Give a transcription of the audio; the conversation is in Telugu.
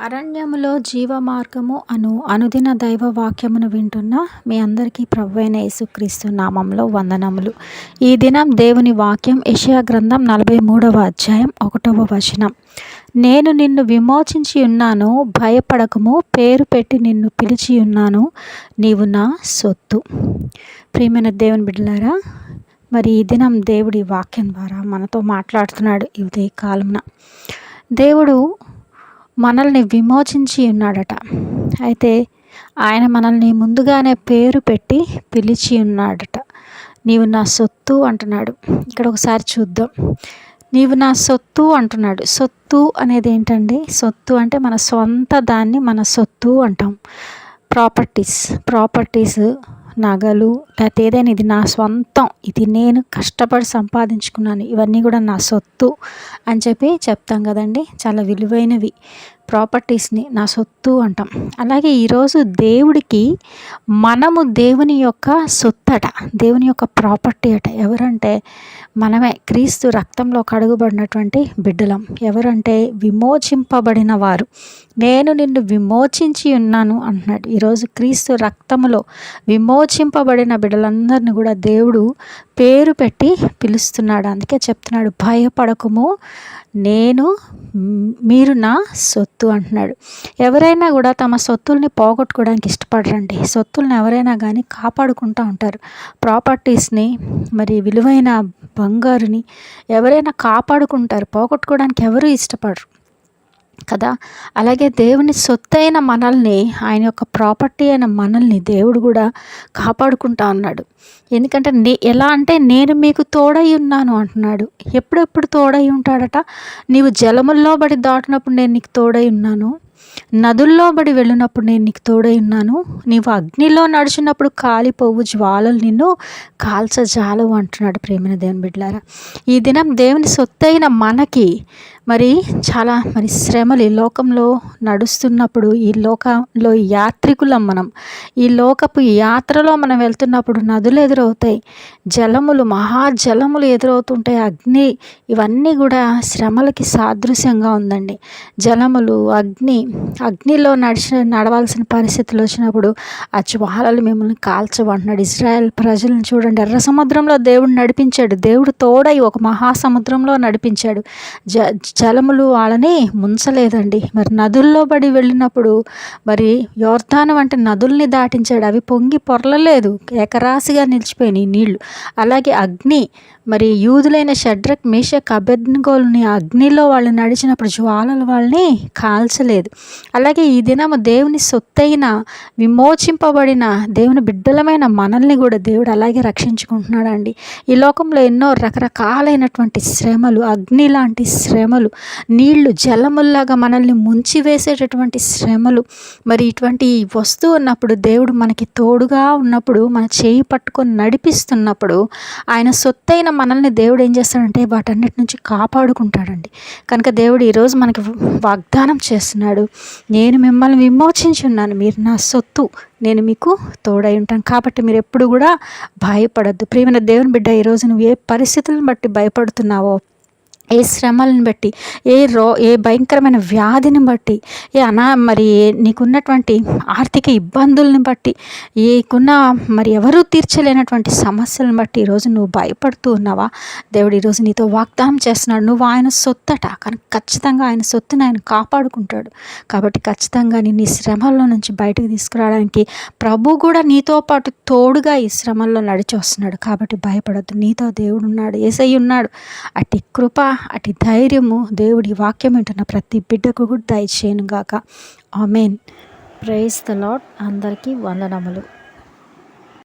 అరణ్యములో జీవ మార్గము అను అనుదిన దైవ వాక్యమును వింటున్న మీ అందరికీ ప్రవ్వైన యేసుక్రీస్తు నామంలో వందనములు. ఈ దినం దేవుని వాక్యం యషయా గ్రంథం నలభై మూడవ అధ్యాయం ఒకటవ వచనం. నేను నిన్ను విమోచించి ఉన్నాను భయపడకము పేరు పెట్టి నిన్ను పిలిచి ఉన్నాను నీవు నా సొత్తు. ప్రియమైన దేవుని బిడ్డలారా మరి ఈ దినం దేవుడి వాక్యం ద్వారా మనతో మాట్లాడుతున్నాడు ఇదే కాలంన దేవుడు మనల్ని విమోచించి ఉన్నాడట. అయితే ఆయన మనల్ని ముందుగానే పేరు పెట్టి పిలిచి ఉన్నాడట. నీవు నా సొత్తు అంటున్నాడు. ఇక్కడ ఒకసారి చూద్దాం. నీవు నా సొత్తు అంటున్నాడు. సొత్తు అనేది ఏంటండి? సొత్తు అంటే మన సొంత దాన్ని మన సొత్తు అంటాం. ప్రాపర్టీస్. ప్రాపర్టీస్ నగలు లేకపోతే ఏదైనా ఇది నా సొంతం. ఇది నేను కష్టపడి సంపాదించుకున్నాను. ఇవన్నీ కూడా నా సొత్తు అని చెప్పి చెప్తాం కదండి. చాలా విలువైనవి. ప్రాపర్టీస్ని నా సొత్తు అంటాం. అలాగే ఈరోజు దేవుడికి మనము దేవుని యొక్క సొత్తట దేవుని యొక్క ప్రాపర్టీ అట ఎవరంటే మనమే క్రీస్తు రక్తంలో కడుగుబడినటువంటి బిడ్డలం. ఎవరంటే విమోచింపబడిన వారు. నేను నిన్ను విమోచించి ఉన్నాను అంటున్నాడు. ఈరోజు క్రీస్తు రక్తములో విమోచింపబడిన బిడ్డలందరినీ కూడా దేవుడు పేరు పెట్టి పిలుస్తున్నాడు. అందుకే చెప్తున్నాడు భయపడకము. నేను మీరు నా సొత్తు అంటున్నాడు. ఎవరైనా కూడా తమ సొత్తుల్ని పోగొట్టుకోవడానికి ఇష్టపడరండి. సొత్తుల్ని ఎవరైనా కానీ కాపాడుకుంటూ ఉంటారు. ప్రాపర్టీస్ని మరి విలువైన బంగారుని ఎవరైనా కాపాడుకుంటారు. పోగొట్టుకోవడానికి ఎవరు ఇష్టపడరు. కదా? అలాగే దేవుని సొత్తైన మనల్ని ఆయన యొక్క ప్రాపర్టీ అయిన మనల్ని దేవుడు కూడా కాపాడుకుంటా అన్నాడు. ఎందుకంటే నే ఎలా అంటే నేను మీకు తోడై ఉన్నాను అంటున్నాడు. ఎప్పుడెప్పుడు తోడై ఉంటాడట? నీవు జలముల్లో బడి దాటినప్పుడు నేను నీకు తోడై ఉన్నాను. నదుల్లో బడి వెళ్ళినప్పుడు నేను నీకు తోడై ఉన్నాను. నీవు అగ్నిలో నడిచినప్పుడు కాలిపోవు జ్వాలలు నిన్ను కాల్చజాలవు అంటున్నాడు ప్రేమిన దేవుని బిడ్డలారా. ఈ దినం దేవుని సొత్తైన మనకి మరి చాలా మరి శ్రమలు ఈ లోకంలో నడుస్తున్నప్పుడు ఈ లోకంలో యాత్రికులం మనం ఈ లోకపు యాత్రలో మనం వెళ్తున్నప్పుడు నదులు ఎదురవుతాయి జలములు మహాజలములు ఎదురవుతుంటాయి అగ్ని ఇవన్నీ కూడా శ్రమలకి సాదృశ్యంగా ఉందండి. జలములు అగ్ని అగ్నిలో నడిచిన నడవాల్సిన పరిస్థితులు వచ్చినప్పుడు ఆ జ్వాలలు మిమ్మల్ని కాల్చబడినాడు ఇజ్రాయెల్ ప్రజలను చూడండి ఎర్ర సముద్రంలో దేవుడు నడిపించాడు. దేవుడు తోడై ఒక మహాసముద్రంలో నడిపించాడు. జ జలములు వాళ్ళని ముంచలేదండి. మరి నదుల్లో పడి వెళ్ళినప్పుడు మరి యోర్ధాను వంటి నదుల్ని దాటించాడు. అవి పొంగి పొరలలేదు. ఏకరాశిగా నిలిచిపోయినాయి నీళ్ళు. అలాగే అగ్ని మరి యూదులైన షడ్రక్ మేషక్ అభ్యర్థిగోల్ని అగ్నిలో వాళ్ళు నడిచినప్పుడు జ్వాలలు వాళ్ళని కాల్చలేదు. అలాగే ఈ దినము దేవుని సొత్తైన విమోచింపబడిన దేవుని బిడ్డలమైన మనల్ని కూడా దేవుడు అలాగే రక్షించుకుంటున్నాడండి. ఈ లోకంలో ఎన్నో రకరకాలైనటువంటి శ్రమలు అగ్ని లాంటి శ్రమలు నీళ్ళు జలముల్లాగా మనల్ని ముంచివేసేటటువంటి శ్రమలు. మరి ఇటువంటి వస్తువు ఉన్నప్పుడు దేవుడు మనకి తోడుగా ఉన్నప్పుడు మన చేయి పట్టుకొని నడిపిస్తున్నప్పుడు ఆయన సొత్తైన మనల్ని దేవుడు ఏం చేస్తాడంటే వాటన్నిటి నుంచి కాపాడుకుంటాడండి. కనుక దేవుడు ఈరోజు మనకి వాగ్దానం చేస్తున్నాడు. నేను మిమ్మల్ని విమోచించున్నాను మీరు నా సొత్తు. నేను మీకు తోడై ఉంటాను. కాబట్టి మీరు ఎప్పుడు కూడా భయపడద్దు. ప్రియమైన దేవుని బిడ్డ ఈరోజు నువ్వు ఏ పరిస్థితులను బట్టి భయపడుతున్నావో ఏ శ్రమలను బట్టి ఏ రో ఏ భయంకరమైన వ్యాధిని బట్టి ఏ అనా మరి నీకున్నటువంటి ఆర్థిక ఇబ్బందులను బట్టి ఏకున్న మరి ఎవరూ తీర్చలేనటువంటి సమస్యలను బట్టి ఈరోజు నువ్వు భయపడుతూ ఉన్నావా? దేవుడు ఈరోజు నీతో వాగ్దానం చేస్తున్నాడు. నువ్వు ఆయన సొత్తట కానీ ఖచ్చితంగా ఆయన సొత్తుని ఆయన కాపాడుకుంటాడు. కాబట్టి ఖచ్చితంగా నేను ఈ శ్రమల్లో నుంచి బయటకు తీసుకురావడానికి ప్రభు కూడా నీతో పాటు తోడుగా ఈ శ్రమల్లో నడిచి వస్తున్నాడు కాబట్టి భయపడద్దు. నీతో దేవుడు ఉన్నాడు. ఏసై ఉన్నాడు. అట్టి కృప అటు ధైర్యము దేవుడి వాక్యం వింటున్న ప్రతి బిడ్డకు కూడా దయచేయను గాక ఆమెన్. ప్రైజ్ ద లాడ్ అందరికీ వందనములు.